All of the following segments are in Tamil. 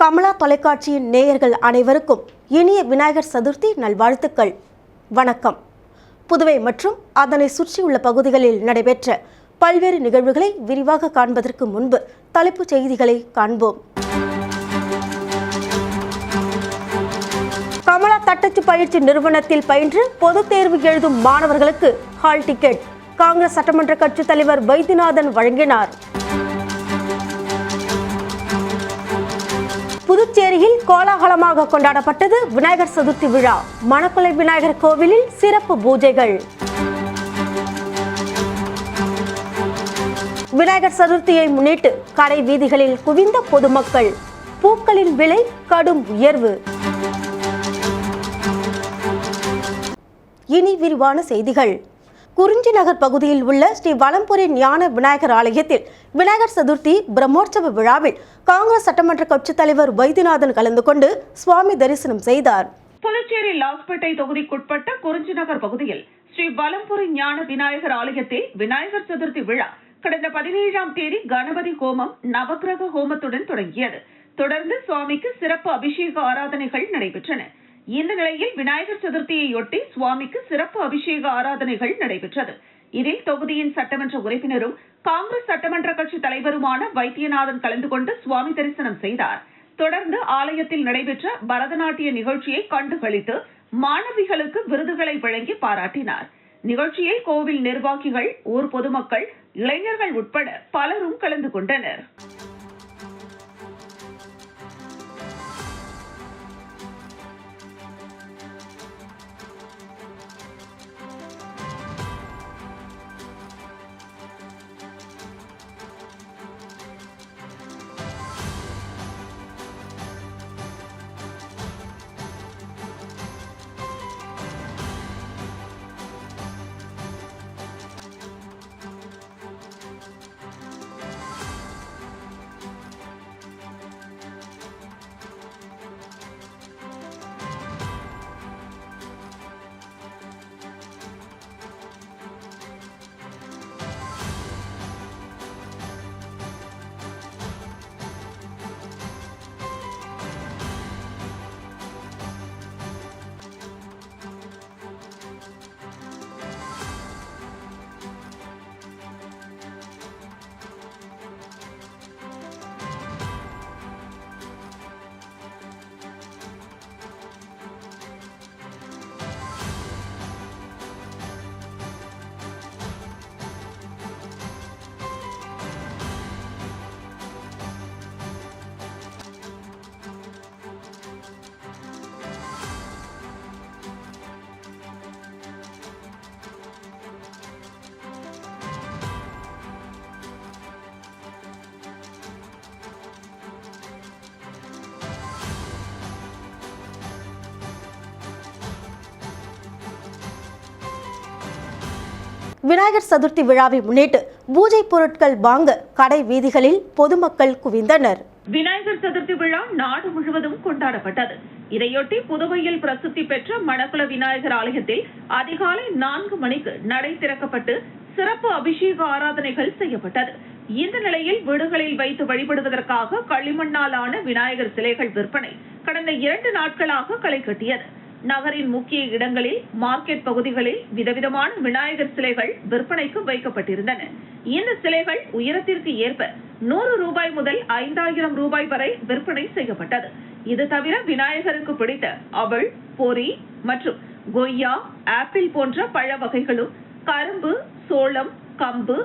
கமலா தொலைக்காட்சியின் நேயர்கள் அனைவருக்கும் இனிய விநாயகர் சதுர்த்தி நல்வாழ்த்துக்கள். வணக்கம். புதுவை மற்றும் அதனை சுற்றியுள்ள பகுதிகளில் நடைபெற்ற பல்வேறு நிகழ்வுகளை விரிவாக காண்பதற்கு முன்பு தலைப்புச் செய்திகளை காண்போம். கமலா தட்டச்சு பயிற்சி நிறுவனத்தில் பயின்று பொதுத் தேர்வு எழுதும் மாணவர்களுக்கு ஹால் டிக்கெட். காங்கிரஸ் சட்டமன்ற கட்சித் தலைவர் வைத்தியநாதன் வழங்கினார். புதுச்சேரியில் கோலாகலமாக கொண்டாடப்பட்டது விநாயகர் சதுர்த்தி விழா. மணக்குளை விநாயகர் கோவிலில் சிறப்பு பூஜைகள். விநாயகர் சதுர்த்தியை முன்னிட்டு கடை வீதிகளில் குவிந்த பொதுமக்கள். பூக்களின் விலை கடும் உயர்வு. இனி விரிவான செய்திகள். குறிஞ்சி நகர் பகுதியில் உள்ள ஸ்ரீ வலம்புரி ஞான விநாயகர் ஆலயத்தில் விநாயகர் சதுர்த்தி பிரம்மோற்சவ விழாவில் காங்கிரஸ் சட்டமன்ற கட்சித் தலைவர் வைத்தியநாதன் கலந்து கொண்டு சுவாமி தரிசனம் செய்தார். புதுச்சேரி லாஸ்பேட்டை தொகுதிக்குட்பட்ட குறிஞ்சி நகர் பகுதியில் ஸ்ரீ வலம்புரி ஞான விநாயகர் ஆலயத்தில் விநாயகர் சதுர்த்தி விழா கடந்த பதினேழாம் தேதி கணபதி ஹோமம் நவக்கிரக ஹோமத்துடன் தொடங்கியது. தொடர்ந்து சுவாமிக்கு சிறப்பு அபிஷேக ஆராதனைகள் நடைபெற்றன. இந்த நிலையில் விநாயகர் சதுர்த்தியையொட்டி சுவாமிக்கு சிறப்பு அபிஷேக ஆராதனைகள் நடைபெற்றது. இதில் தொகுதியின் சட்டமன்ற உறுப்பினரும் காங்கிரஸ் சட்டமன்ற கட்சி தலைவருமான வைத்தியநாதன் கலந்து கொண்டு சுவாமி தரிசனம் செய்தார். தொடர்ந்து ஆலயத்தில் நடைபெற்ற பரதநாட்டிய நிகழ்ச்சியை கண்டுகளித்து மாணவிகளுக்கு விருதுகளை வழங்கி பாராட்டினார். நிகழ்ச்சியில் கோவில் நிர்வாகிகள் ஊர் பொதுமக்கள் இளைஞர்கள் உட்பட பலரும் கலந்து கொண்டனர். விநாயகர் சதுர்த்தி விழாவை முன்னிட்டு பூஜை பொருட்கள் வாங்க கடை வீதிகளில் பொதுமக்கள் குவிந்தனர். விநாயகர் சதுர்த்தி விழா நாடு முழுவதும் கொண்டாடப்பட்டது. இதையொட்டி புதுவையில் பிரசித்தி பெற்ற மணக்குள விநாயகர் ஆலயத்தில் அதிகாலை நான்கு மணிக்கு நடை திறக்கப்பட்டு சிறப்பு அபிஷேக ஆராதனைகள் செய்யப்பட்டது. இந்த நிலையில் வீடுகளில் வைத்து வழிபடுவதற்காக களிமண்ணால் ஆன விநாயகர் சிலைகள் விற்பனை கடந்த இரண்டு நாட்களாக களை கட்டியது. நகரின் முக்கிய இடங்களில் மார்க்கெட் பகுதிகளில் விதவிதமான விநாயகர் சிலைகள் விற்பனைக்கு வைக்கப்பட்டிருந்தன. இந்த சிலைகள் உயரத்திற்கு ஏற்ப நூறு ரூபாய் முதல் ஐந்தாயிரம் ரூபாய் வரை விற்பனை செய்யப்பட்டது. இது தவிர விநாயகருக்கு பிடித்த அவள் பொரி மற்றும் கொய்யா ஆப்பிள் போன்ற பழ வகைகளும் கரும்பு சோளம் கம்பு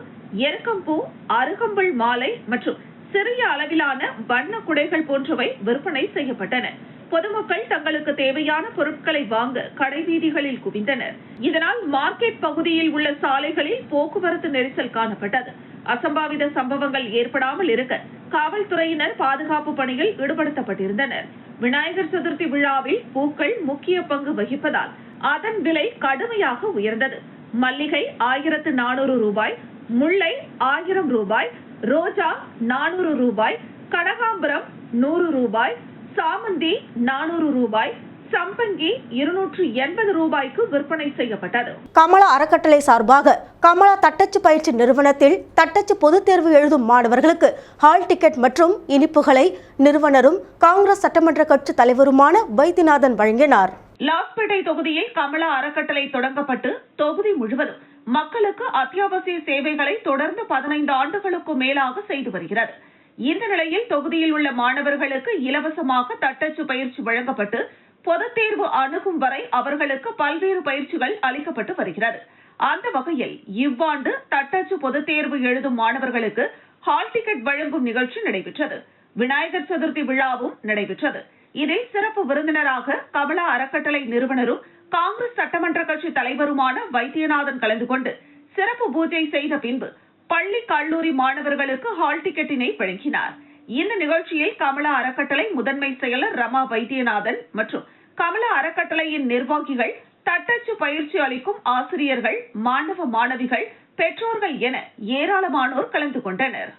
எருக்கம்பூ அருகம்புல் மாலை மற்றும் சிறிய அளவிலான வண்ண குடைகள் போன்றவை விற்பனை செய்யப்பட்டன. பொதுமக்கள் தங்களுக்கு தேவையான பொருட்களை வாங்க கடைவீதிகளில் குவிந்தனர். இதனால் மார்க்கெட் பகுதியில் உள்ள சாலைகளில் போக்குவரத்து நெரிசல் காணப்பட்டது. அசம்பாவித சம்பவங்கள் ஏற்படாமல் இருக்க காவல்துறையினர் பாதுகாப்பு பணியில் ஈடுபடுத்தப்பட்டிருந்தனர். விநாயகர் சதுர்த்தி விழாவில் பூக்கள் முக்கிய பங்கு வகிப்பதால் அதன் விலை கடுமையாக உயர்ந்தது. மல்லிகை ஆயிரத்து நானூறு ரூபாய் முல்லை ஆயிரம் ரூபாய் ரோஜா நானூறு ரூபாய் கனகாம்பரம் நூறு ரூபாய் சாமந்தி நானூறு ரூபாய் சம்பங்கி இருநூற்று எண்பது ரூபாய்க்கு விற்பனை செய்யப்பட்டது. கமலா அறக்கட்டளை சார்பாக கமலா தட்டச்சு பயிற்சி நிறுவனத்தில் தட்டச்சு பொதுத் தேர்வு எழுதும் மாணவர்களுக்கு ஹால் டிக்கெட் மற்றும் இனிப்புகளை நிறுவனரும் காங்கிரஸ் சட்டமன்ற கட்சி தலைவருமான வைத்தியநாதன் வழங்கினார். லாஸ்பேட்டை தொகுதியில் கமலா அறக்கட்டளை தொடங்கப்பட்டு தொகுதி முழுவதும் மக்களுக்கு அத்தியாவசிய சேவைகளை தொடர்ந்து பதினைந்து ஆண்டுகளுக்கு மேலாக செய்து வருகிறது. இந்த நிலையில் தொகுதியில் உள்ள மாணவர்களுக்கு இலவசமாக தட்டச்சு பயிற்சி வழங்கப்பட்டு பொதுத் தேர்வு அணுகும் வரை அவர்களுக்கு பல்வேறு பயிற்சிகள் அளிக்கப்பட்டு வருகிறது. அந்த வகையில் இவ்வாண்டு தட்டச்சு பொதுத் தேர்வு எழுதும் மாணவர்களுக்கு ஹால் டிக்கெட் வழங்கும் நிகழ்ச்சி நடைபெற்றது. விநாயகர் சதுர்த்தி விழாவும் நடைபெற்றது. இதில் சிறப்பு விருந்தினராக கமலா அறக்கட்டளை நிறுவனரும் காங்கிரஸ் சட்டமன்ற கட்சி தலைவருமான வைத்தியநாதன் கலந்து கொண்டு சிறப்பு பூஜை செய்த பின்பு பள்ளி கல்லூரி மாணவர்களுக்கு ஹால் டிக்கெட்டினை வழங்கினார். இந்த நிகழ்ச்சியில் கமலா அறக்கட்டளை முதன்மை செயலர் ரமா வைத்தியநாதன் மற்றும் கமலா அறக்கட்டளையின் நிர்வாகிகள் தட்டச்சு பயிற்சி அளிக்கும் ஆசிரியர்கள் மாணவ மாணவிகள் பெற்றோர்கள் என ஏராளமானோர் கலந்து கொண்டனர்.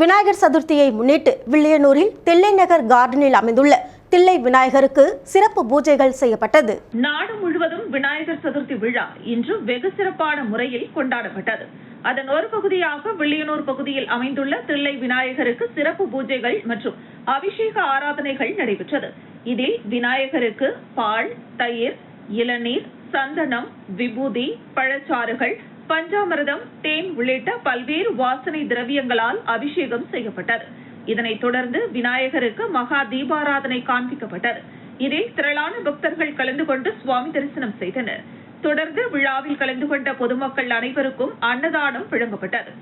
விநாயகர் சதுர்த்தியை முன்னிட்டு வில்லியனூரில் தில்லை நகர் கார்டனில் அமைந்துள்ள தில்லை விநாயகருக்கு சிறப்பு பூஜைகள் செய்யப்பட்டது. நாடு முழுவதும் விநாயகர் சதுர்த்தி விழா இன்று வெகு சிறப்பான முறையில் கொண்டாடப்பட்டது. அதன் ஒரு பகுதியாக வில்லியனூர் பகுதியில் அமைந்துள்ள தில்லை விநாயகருக்கு சிறப்பு பூஜைகள் மற்றும் அபிஷேக ஆராதனைகள் நடைபெற்றது. இதில் விநாயகருக்கு பால் தயிர் இளநீர் சந்தனம் விபூதி பழச்சாறுகள் பஞ்சாமிரதம் தேன் உள்ளிட்ட பல்வேறு வாசனை திரவியங்களால் அபிஷேகம் செய்யப்பட்டது. இதனைத் தொடர்ந்து விநாயகருக்கு மகா தீபாராதனை காண்பிக்கப்பட்டது. இதில் திரளான பக்தர்கள் கலந்து கொண்டு சுவாமி தரிசனம் செய்தனர். தொடர்ந்து விழாவில் கலந்து கொண்ட பொதுமக்கள் அனைவருக்கும் அன்னதானம் வழங்கப்பட்டது.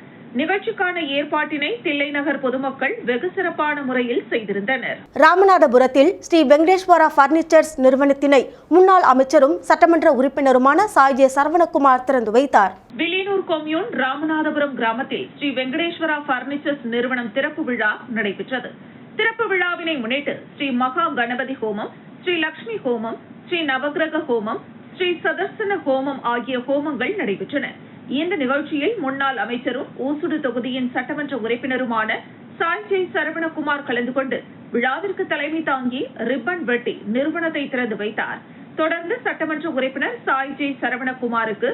நிகழ்ச்சிக்கான ஏற்பாட்டினை தில்லை நகர் பொதுமக்கள் வெகு சிறப்பான முறையில் செய்திருந்தனர். ராமநாதபுரத்தில் ஸ்ரீ வெங்கடேஸ்வரா பர்னிச்சர்ஸ் நிறுவனத்தினை முன்னாள் அமைச்சரும் சட்டமன்ற உறுப்பினருமான சாய்ஜே சரவணகுமார் திறந்து வைத்தார். வில்லியனூர் கொம்யூன் ராமநாதபுரம் கிராமத்தில் ஸ்ரீ வெங்கடேஸ்வரா பர்னிச்சர்ஸ் நிறுவனம் திறப்பு விழா நடைபெற்றது. திறப்பு விழாவினை முன்னிட்டு ஸ்ரீ மகா கணபதி ஹோமம் ஸ்ரீ லட்சுமி ஹோமம் ஸ்ரீ நவகிரக ஹோமம் ஸ்ரீ சதர்சன ஹோமம் ஆகிய ஹோமங்கள் நடைபெற்றன. இந்த நிகழ்ச்சியில் முன்னாள் அமைச்சரும் ஊசுடு தொகுதியின் சட்டமன்ற உறுப்பினருமான சாஞ்சய் சரவணகுமார் கலந்து கொண்டு விழாவிற்கு தலைமை தாங்கி ரிப்பன் வெட்டி நிறுவனத்தை திறந்து வைத்தார். தொடர்ந்து சட்டமன்ற உறுப்பினர் சாய்ஜே சரவணகுமாருக்கு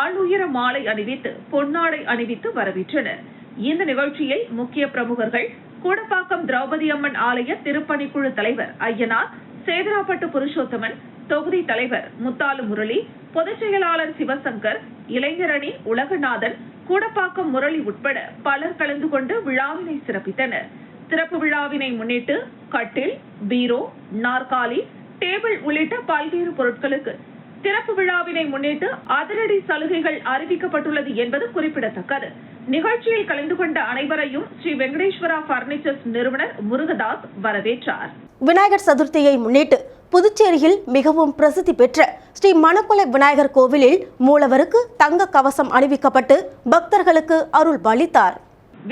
ஆளுயர மாலை அணிவித்து பொன்னாடை அணிவித்து வரவேற்றனர். இந்த நிகழ்ச்சியில் முக்கிய பிரமுகர்கள் கூடப்பாக்கம் திரௌபதி அம்மன் ஆலய திருப்பணிக்குழு தலைவர் ஐயனார் சேதராப்பட்டு புருஷோத்தமன் தொகுதி தலைவர் முத்தாலு முரளி பொதுச் செயலாளர் சிவசங்கர் இளைஞரணி உலகநாதன் கூடப்பாக்கம் முரளி உட்பட பலர் கலந்து கொண்டு விழாவினை சிறப்பித்தனர். திறப்பு விழாவினை முன்னிட்டு கட்டில் பீரோ நாற்காலி டேபிள் உள்ளிட்ட பல்வேறு பொருட்களுக்கு திறப்பு விழாவினை முன்னிட்டு அதிரடி சலுகைகள் அறிவிக்கப்பட்டுள்ளது என்பது குறிப்பிடத்தக்கது. நிகழ்ச்சியில் கலந்து கொண்ட அனைவரையும் ஸ்ரீ வெங்கடேஸ்வரா பர்னிச்சர்ஸ் நிறுவனர் முருகதாஸ் வரவேற்றார். விநாயகர் சதுர்த்தியை முன்னிட்டு புதுச்சேரியில் மிகவும் பிரசித்தி பெற்ற ஸ்ரீ மணக்குளை விநாயகர் கோவிலில் மூலவருக்கு தங்க கவசம் அணிவிக்கப்பட்டு பக்தர்களுக்கு அருள் பாலித்தார்.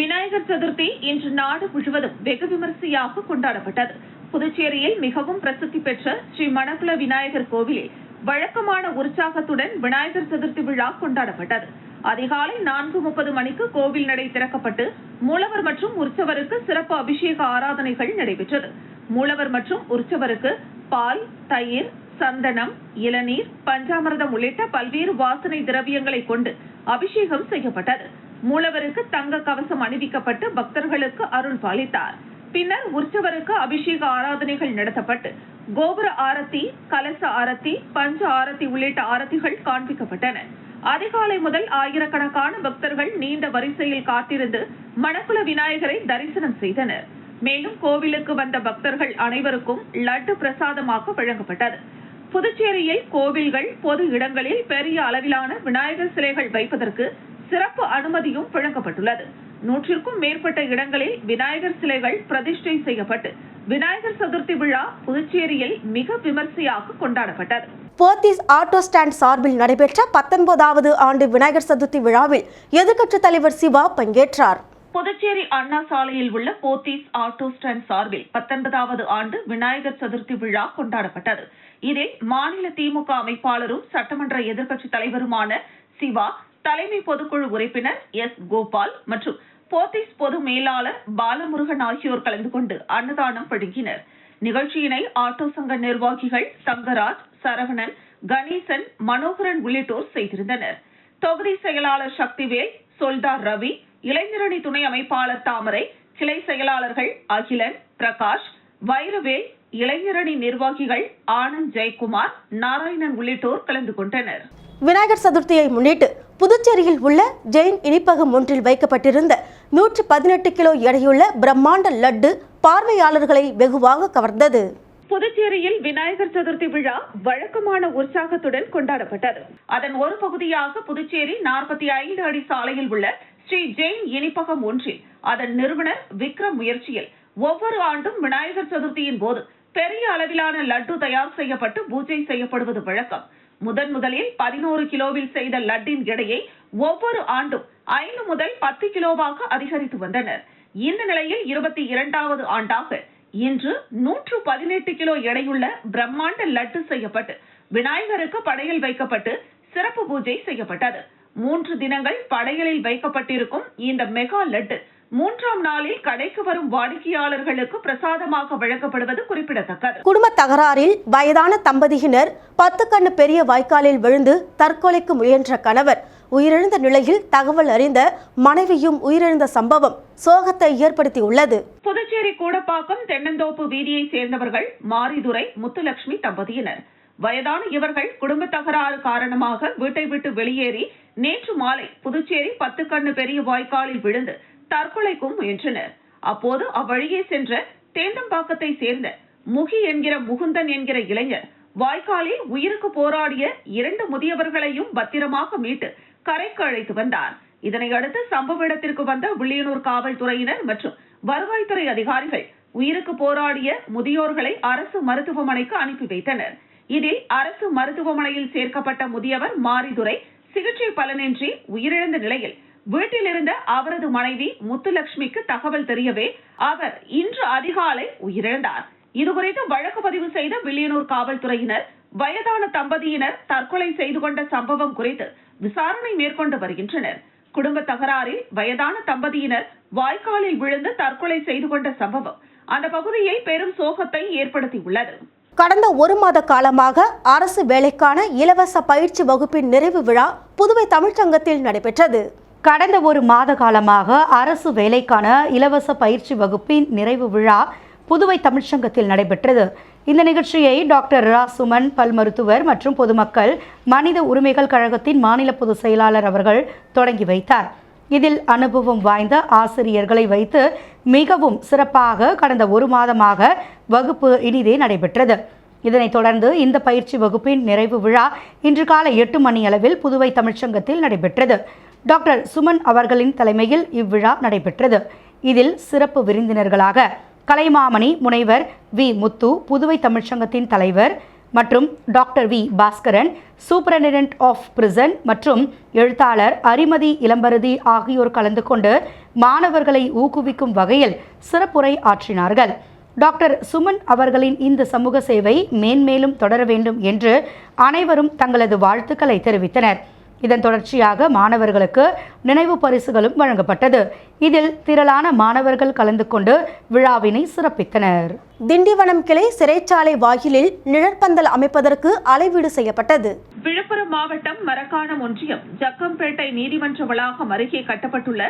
விநாயகர் சதுர்த்தி இன்று நாடு முழுவதும் வெகு விமரிசையாக கொண்டாடப்பட்டது. புதுச்சேரியில் மிகவும் பிரசித்தி பெற்ற ஸ்ரீ மணக்குள விநாயகர் கோவிலில் வழக்கமான உற்சாகத்துடன் விநாயகர் சதுர்த்தி விழா கொண்டாடப்பட்டது. அதிகாலை நான்கு முப்பது மணிக்கு கோவில் நடை திறக்கப்பட்டு மூலவர் மற்றும் உற்சவருக்கு சிறப்பு அபிஷேக ஆராதனைகள் நடைபெற்றது. மூலவர் மற்றும் உற்சவருக்கு பால் தயிர் சந்தனம் இளநீர் பஞ்சாமிரதம் உள்ளிட்ட பல்வேறு வாசனை திரவியங்களை கொண்டு அபிஷேகம் செய்யப்பட்டது. மூலவருக்கு தங்க கவசம் அணிவிக்கப்பட்டு பக்தர்களுக்கு அருள் பாலித்தார். பின்னர் உற்சவருக்கு அபிஷேக ஆராதனைகள் நடத்தப்பட்டு கோபுர ஆரத்தி கலச ஆரத்தி பஞ்ச ஆரத்தி உள்ளிட்ட ஆரத்திகள் காண்பிக்கப்பட்டன. அதிகாலை முதல் ஆயிரக்கணக்கான பக்தர்கள் நீண்ட வரிசையில் காத்திருந்து மணக்குள விநாயகரை தரிசனம் செய்தனர். மேலும் கோவிலுக்கு வந்த பக்தர்கள் அனைவருக்கும் லட்டு பிரசாதமாக வழங்கப்பட்டது. புதுச்சேரியில் கோவில்கள் பொது இடங்களில் பெரிய அளவிலான விநாயகர் சிலைகள் வைப்பதற்கு சிறப்பு அனுமதியும் வழங்கப்பட்டுள்ளது. நூற்றிற்கும் மேற்பட்ட இடங்களில் விநாயகர் சிலைகள் பிரதிஷ்டை செய்யப்பட்டு விநாயகர் சதுர்த்தி விழா புதுச்சேரியில் மிக விமர்சையாக கொண்டாடப்பட்டது. போத்தீஸ் ஆட்டோ ஸ்டாண்ட் சார்பில் நடைபெற்ற பத்தொன்பதாவது ஆண்டு விநாயகர் சதுர்த்தி விழாவில் எதிர்க்கட்சித் தலைவர் சிவா பங்கேற்றார். புதுச்சேரி அண்ணா சாலையில் உள்ள போத்தீஸ் ஆட்டோ ஸ்டாண்ட் சார்பில் பத்தொன்பதாவது ஆண்டு விநாயகர் சதுர்த்தி விழா கொண்டாடப்பட்டது. இதில் மாநில திமுக அமைப்பாளரும் சட்டமன்ற எதிர்க்கட்சித் தலைவருமான சிவா தலைமை பொதுக்குழு உறுப்பினர் எஸ். கோபால் மற்றும் போத்தீஸ் பொது மேலாளர் பாலமுருகன் ஆகியோர் கலந்து கொண்டு அன்னதானம் வழங்கினர். நிகழ்ச்சியினை ஆட்டோ சங்க நிர்வாகிகள் தங்கராஜ் சரவணன் கணேசன் மனோகரன் உள்ளிட்டோர் செய்திருந்தனர். தொகுதி செயலாளர் சக்திவேல் சொல்தார் ரவி இளைஞரணி துணை அமைப்பாளர் தாமரை கிளை செயலாளர்கள் அகிலன் பிரகாஷ் வைரவேல் இளைஞரணி நிர்வாகிகள் ஆனந்த் ஜெயக்குமார் நாராயணன் உள்ளிட்டோர் கலந்து கொண்டனர். விநாயகர் சதுர்த்தியை முன்னிட்டு புதுச்சேரியில் உள்ள ஜெயின் இனிப்பகம் ஒன்றில் வைக்கப்பட்டிருந்த நூற்று பதினெட்டு கிலோ எடையுள்ள பிரம்மாண்ட லட்டு பார்வையாளர்களை வெகுவாக கவர்ந்தது. புதுச்சேரியில் விநாயகர் சதுர்த்தி விழா வழக்கமான உற்சாகத்துடன் கொண்டாடப்பட்டது. அதன் ஒரு பகுதியாக புதுச்சேரி நாற்பத்தி ஐந்து அடி சாலையில் உள்ள ஸ்ரீ ஜெயின் இனிப்பகம் ஒன்றில் அதன் நிறுவனர் விக்ரம் முயற்சியில் ஒவ்வொரு ஆண்டும் விநாயகர் சதுர்த்தியின் போது பெரிய அளவிலான லட்டு தயார் செய்யப்பட்டு பூஜை செய்யப்படுவது வழக்கம். முதன் முதலில் பதினோரு கிலோவில் செய்த லட்டின் எடையை ஒவ்வொரு ஆண்டும் ஐந்து முதல் பத்து கிலோவாக அதிகரித்து வந்தனர். இந்த நிலையில் இருபத்தி இரண்டாவது ஆண்டாக இன்று நூற்று பதினெட்டு கிலோ எடையுள்ள பிரம்மாண்ட லட்டு செய்யப்பட்டு விநாயகருக்கு படையல் வைக்கப்பட்டு சிறப்பு பூஜை செய்யப்பட்டது. மூன்று தினங்கள் படையலில் வைக்கப்பட்டிருக்கும் இந்த மெகா லட்டு மூன்றாம் நாளில் கடைக்கு வரும் வாடிக்கையாளர்களுக்கு பிரசாதமாக வழங்கப்படுவது குறிப்பிடத்தக்கது. குடும்ப தகராறில் வயதான தம்பதியினர் பத்து கண்ணு பெரிய வாய்க்காலில் விழுந்து தற்கொலைக்கு முயன்ற கணவர் உயிரிழந்த நிலையில் தகவல் அறிந்த மனைவியும் உயிரிழந்த சம்பவம் சோகத்தை ஏற்படுத்தியுள்ளது. புதுச்சேரி கூடப்பாக்கம் தென்னந்தோப்பு வீதியை சேர்ந்தவர்கள் மாரிதுரை முத்துலட்சுமி தம்பதியினர். வயதான இவர்கள் குடும்ப தகராறு காரணமாக வீட்டை விட்டு வெளியேறி நேற்று மாலை புதுச்சேரி பத்து கண்ணு பெரிய வாய்க்காலில் விழுந்து தற்கொலைக்கும் முயன்றனர். அப்போது அவ்வழியே சென்ற தேந்தம்பாக்கத்தை சேர்ந்த முகி என்கிற முகுந்தன் என்கிற இளைஞர் வாய்க்காலில் உயிருக்கு போராடிய இரண்டு முதியவர்களையும் பத்திரமாக மீட்டு கரைக்கு அழைத்து வந்தார் இதனையடுத்து சம்பவ இடத்திற்கு வந்த வில்லியனூர் காவல்துறையினர் மற்றும் வருவாய்த்துறை அதிகாரிகள் உயிருக்கு போராடிய முதியோர்களை அரசு மருத்துவமனைக்கு அனுப்பி வைத்தனர். இதில் அரசு மருத்துவமனையில் சேர்க்கப்பட்ட முதியவர் மாரிதுரை சிகிச்சை பலனின்றி உயிரிழந்த நிலையில் வீட்டில் இருந்த அவரது மனைவி முத்துலட்சுமிக்கு தகவல் தெரியவே அவர் இன்று அதிகாலை உயிரிழந்தார். இதுகுறித்து வழக்கு பதிவு செய்த வில்லியனூர் காவல்துறையினர் வயதான தம்பதியினர் தற்கொலை செய்து கொண்ட சம்பவம் குறித்து விசாரணை மேற்கொண்டு வருகின்றனர். குடும்ப தகராறில் வயதான தம்பதியினர் வாய்க்காலில் விழுந்து தற்கொலை செய்து கொண்ட சம்பவம் அந்த பகுதியில் பெரும் சோகத்தை ஏற்படுத்தியுள்ளது. கடந்த ஒரு மாத காலமாக அரசு வேலைக்கான இலவச பயிற்சி வகுப்பின் நிறைவு விழா புதுவை தமிழ்ச்சங்கத்தில் நடைபெற்றது. கடந்த ஒரு மாத காலமாக அரசு வேலைக்கான இலவச பயிற்சி வகுப்பின் நிறைவு விழா புதுவை தமிழ்ச்சங்கத்தில் நடைபெற்றது. இந்த நிகழ்ச்சியை டாக்டர் ரா சுமன் பல் மருத்துவர் மற்றும் பொதுமக்கள் மனித உரிமைகள் கழகத்தின் மாநில பொதுச் செயலாளர் அவர்கள் தொடங்கி வைத்தார். இதில் அனுபவம் வாய்ந்த ஆசிரியர்களை வைத்து மிகவும் சிறப்பாக கடந்த ஒரு மாதமாக வகுப்பு இனிதே நடைபெற்றது. இதனைத் தொடர்ந்து இந்த பயிற்சி வகுப்பின் நிறைவு விழா இன்று காலை எட்டு மணி அளவில் புதுவை தமிழ்ச்சங்கத்தில் நடைபெற்றது. டாக்டர் சுமன் அவர்களின் தலைமையில் இவ்விழா நடைபெற்றது. இதில் சிறப்பு விருந்தினர்களாக கலைமாமணி முனைவர் வி. முத்து புதுவை தமிழ்ச்சங்கத்தின் தலைவர் மற்றும் doctor V. Bhaskaran superintendent of prison மற்றும் எழுத்தாளர் அரிமதி இளம்பருதி ஆகியோர் கலந்து கொண்டு மாணவர்களை ஊக்குவிக்கும் வகையில் சிறப்புரை ஆற்றினார்கள். டாக்டர் சுமன் அவர்களின் இந்த சமூக சேவை மேன்மேலும் தொடர வேண்டும் என்று அனைவரும் தங்களது வாழ்த்துக்களை தெரிவித்தனர். இதன் தொடர்ச்சியாக மாணவர்களுக்கு நினைவு பரிசுகளும் வழங்கப்பட்டது. இதில் திரளான மாணவர்கள் கலந்து கொண்டு விழாவினை சிறப்பித்தனர். திண்டிவனம் கிளை சிறைச்சாலை வாயிலில் நிழற்பந்தல் அமைப்பதற்கு அளவீடு செய்யப்பட்டது. விழுப்புரம் மாவட்டம் மரக்காணம் ஒன்றியம் ஜக்கம்பேட்டை நீதிமன்ற வளாகம் அருகே கட்டப்பட்டுள்ள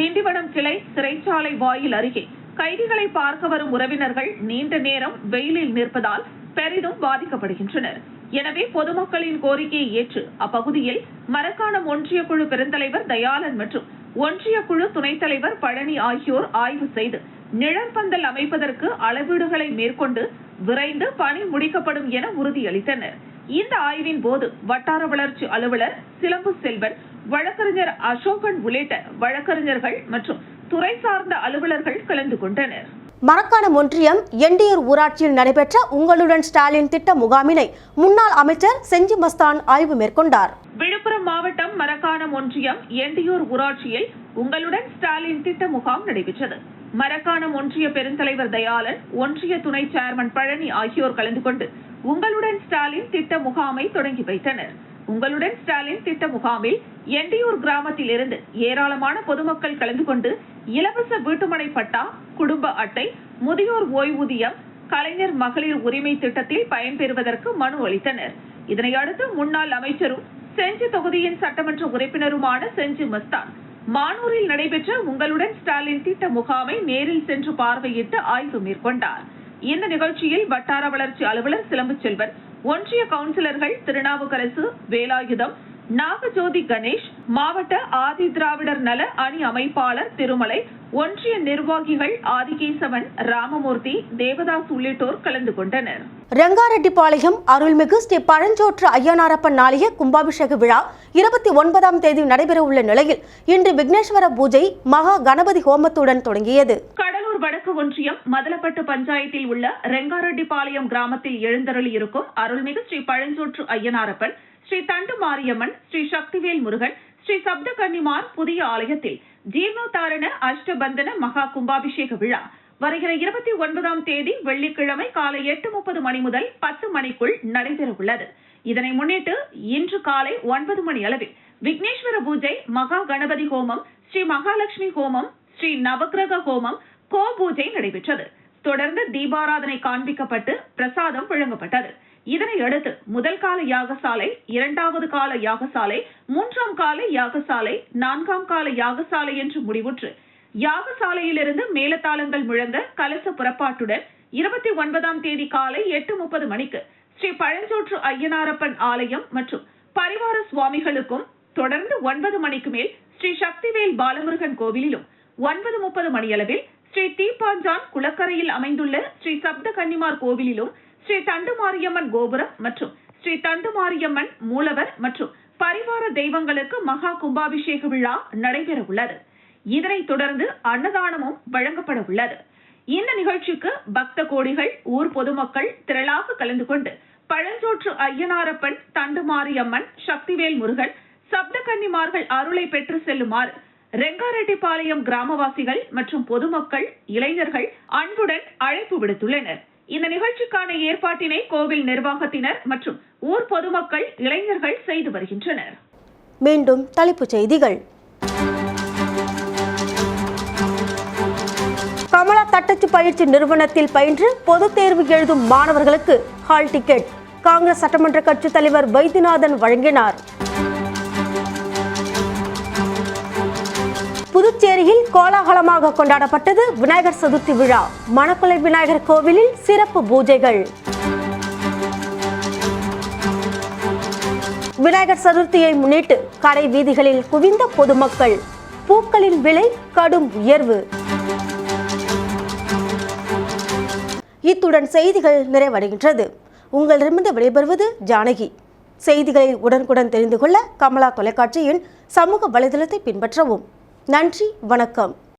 திண்டிவனம் கிளை சிறைச்சாலை வாயில் அருகே கைதிகளை பார்க்க வரும் உறவினர்கள் நீண்ட நேரம் வெயிலில் நிற்பதால் பெரிதும் பாதிக்கப்படுகின்றனர். எனவே பொதுமக்களின் கோரிக்கையை ஏற்று அப்பகுதியில் மரக்காணம் ஒன்றிய குழு பெருந்தலைவர் தயாளன் மற்றும் ஒன்றிய குழு துணைத் தலைவர் பழனி ஆகியோர் ஆய்வு செய்து நிழற்பந்தல் அமைப்பதற்கு அளவீடுகளை மேற்கொண்டு விரைந்து பணி முடிக்கப்படும் என உறுதியளித்தனர். இந்த ஆய்வின் போது வட்டார வளர்ச்சி அலுவலர் சிலம்பு செல்வன் வழக்கறிஞர் அசோகன் உள்ளிட்ட வழக்கறிஞர்கள் மற்றும் துறை சார்ந்த அலுவலர்கள் கலந்து கொண்டனர். மரக்காணம் ஒன்றியம் எண்டியூர் ஊராட்சியில் நடைபெற்ற உங்களுடன் ஸ்டாலின் திட்ட முகாமினை முன்னாள் அமைச்சர் செஞ்சி மஸ்தான் ஆய்வு மேற்கொண்டார். விழுப்புரம் மாவட்டம் மரக்காணம் ஒன்றியம் எண்டியூர் ஊராட்சியில் உங்களுடன் ஸ்டாலின் திட்ட முகாம் நடைபெற்றது. மரக்காணம் ஒன்றிய பெருந்தலைவர் தயாளன் ஒன்றிய துணை சேர்மன் பழனி ஆகியோர் கலந்து கொண்டு உங்களுடன் ஸ்டாலின் திட்ட முகாமை தொடங்கி வைத்தனர். உங்களுடன் ஸ்டாலின் திட்ட முகாமில் எண்டியூர் கிராமத்தில் இருந்து ஏராளமான பொதுமக்கள் கலந்து கொண்டு இலவச வீட்டுமனை பட்டா குடும்ப அட்டை முதியோர் ஓய்வூதியம் கலைஞர் மகளிர் உரிமை திட்டத்தில் பயன்பெறுவதற்கு மனு அளித்தனர். இதனையடுத்து முன்னாள் அமைச்சரும் செஞ்சி தொகுதியின் சட்டமன்ற உறுப்பினருமான செஞ்சி மஸ்தான் மானூரில் நடைபெற்ற உங்களுடன் ஸ்டாலின் திட்ட முகாமை நேரில் சென்று பார்வையிட்டு ஆய்வு மேற்கொண்டார். இந்த நிகழ்ச்சியில் வட்டார வளர்ச்சி அலுவலர் சிலம்பு செல்வன் ஒன்றிய கவுன்சிலர்கள் திருநாவுக்கரசு வேலாயுதம் நாகஜோதி கணேஷ் மாவட்ட ஆதி திராவிடர் நல அணி அமைப்பாளர் திருமலை ஒன்றிய நிர்வாகிகள் ஆதிகேசவன் ராமமூர்த்தி தேவதாஸ் உள்ளிட்டோர் கலந்து கொண்டனர். ரெங்காரெட்டிப்பாளையம் அருள்மிகு ஸ்ரீ பழஞ்சோற்று ஐயனாரப்பன் ஆலய கும்பாபிஷேக விழா இருபத்தி ஒன்பதாம் தேதி நடைபெறவுள்ள நிலையில் இன்று விக்னேஸ்வர பூஜை மகா கணபதி ஹோமத்துடன் தொடங்கியது. கடலூர் வடக்கு ஒன்றியம் மதலப்பட்டு பஞ்சாயத்தில் உள்ள ரெங்காரெட்டிப்பாளையம் கிராமத்தில் எழுந்தருளி இருக்கும் அருள்மிகு ஸ்ரீ பழஞ்சோற்று ஐயனாரப்பன் ஸ்ரீ தண்டு மாரியம்மன் ஸ்ரீ சக்திவேல் முருகன் ஸ்ரீ சப்த கன்னிமார் புதிய ஆலயத்தில் ஜீர்ணோத்தாரண அஷ்டபந்தன மகா கும்பாபிஷேக விழா வருகிற இருபத்தி ஒன்பதாம் தேதி வெள்ளிக்கிழமை காலை எட்டு முப்பது மணி முதல் பத்து மணிக்குள் நடைபெற உள்ளது இதனை முன்னிட்டு இன்று காலை ஒன்பது மணி அளவில் விக்னேஸ்வர பூஜை மகா கணபதி ஹோமம் ஸ்ரீ மகாலட்சுமி ஹோமம் ஸ்ரீ நவக்கிரக ஹோமம் கோ பூஜை நடைபெற்றது. தொடர்ந்து தீபாராதனை காண்பிக்கப்பட்டு பிரசாதம் வழங்கப்பட்டது. இதனை அடுத்து முதல் கால யாகசாலை இரண்டாவது கால யாகசாலை மூன்றாம் கால யாகசாலை நான்காம் கால யாகசாலை என்று முடிவுற்று யாகசாலையிலிருந்து மேலதாளங்கள் முழங்க கலச புறப்பாட்டுடன் இருபத்தி ஒன்பதாம் தேதி காலை எட்டு முப்பது மணிக்கு ஸ்ரீ பழஞ்சோற்று ஐயனாரப்பன் ஆலயம் மற்றும் பரிவார சுவாமிகளுக்கும் தொடர்ந்து ஒன்பது மணிக்கு மேல் ஸ்ரீ சக்திவேல் பாலமுருகன் கோவிலிலும் ஒன்பது முப்பது மணியளவில் ஸ்ரீ தீபாஞ்சான் குளக்கரையில் அமைந்துள்ள ஸ்ரீ சப்த கன்னிமார் கோவிலிலும் ஸ்ரீ தண்டுமாரியம்மன் கோபுரம் மற்றும் ஸ்ரீ தண்டுமாரியம்மன் மூலவர் மற்றும் பரிவார தெய்வங்களுக்கு மகா கும்பாபிஷேக விழா நடைபெற உள்ளது. இதனைத் தொடர்ந்து அன்னதானமும் வழங்கப்பட உள்ளது. இந்த நிகழ்ச்சிக்கு பக்த கோடிகள் ஊர் பொதுமக்கள் திரளாக கலந்து கொண்டு பழஞ்சோற்று ஐயனாரப்பன் தண்டுமாரியம்மன் சக்திவேல் முருகன் சப்தகன்னிமார்கள் அருளை பெற்று செல்லுமாறு ரெங்காரெட்டிப்பாளையம் கிராமவாசிகள் மற்றும் பொதுமக்கள் இளைஞர்கள் அன்புடன் அழைப்பு விடுத்துள்ளனர். இந்த நிகழ்ச்சிக்கான ஏற்பாட்டினை கோவில் நிர்வாகத்தினர் மற்றும் ஊர் பொதுமக்கள் இளைஞர்கள் செய்து வருகின்றனர். மீண்டும் தலைப்புச் செய்திகள். கமலா தட்டச்சு பயிற்சி நிறுவனத்தில் பயின்று பொதுத் தேர்வு எழுதும் மாணவர்களுக்கு ஹால் டிக்கெட். காங்கிரஸ் சட்டமன்ற கட்சித் தலைவர் வைத்தியநாதன் வழங்கினார். கோலாகலமாக கொண்டாடப்பட்டது விநாயகர் சதுர்த்தி விழா. மணக்குலை விநாயகர் கோவிலில் சிறப்பு பூஜைகள். விநாயகர் சதுர்த்தியை முன்னிட்டு கடை வீதிகளில் குவிந்த பொதுமக்கள். பூக்களின் விலை கடும் உயர்வு. இத்துடன் செய்திகள் நிறைவடைகின்றது. உங்களிடமிருந்து விடைபெறுவது ஜானகி. செய்திகளை உடனுக்குடன் தெரிந்து கொள்ள கமலா தொலைக்காட்சியின் சமூக வலைதளத்தை பின்பற்றவும். நன்றி வணக்கம்.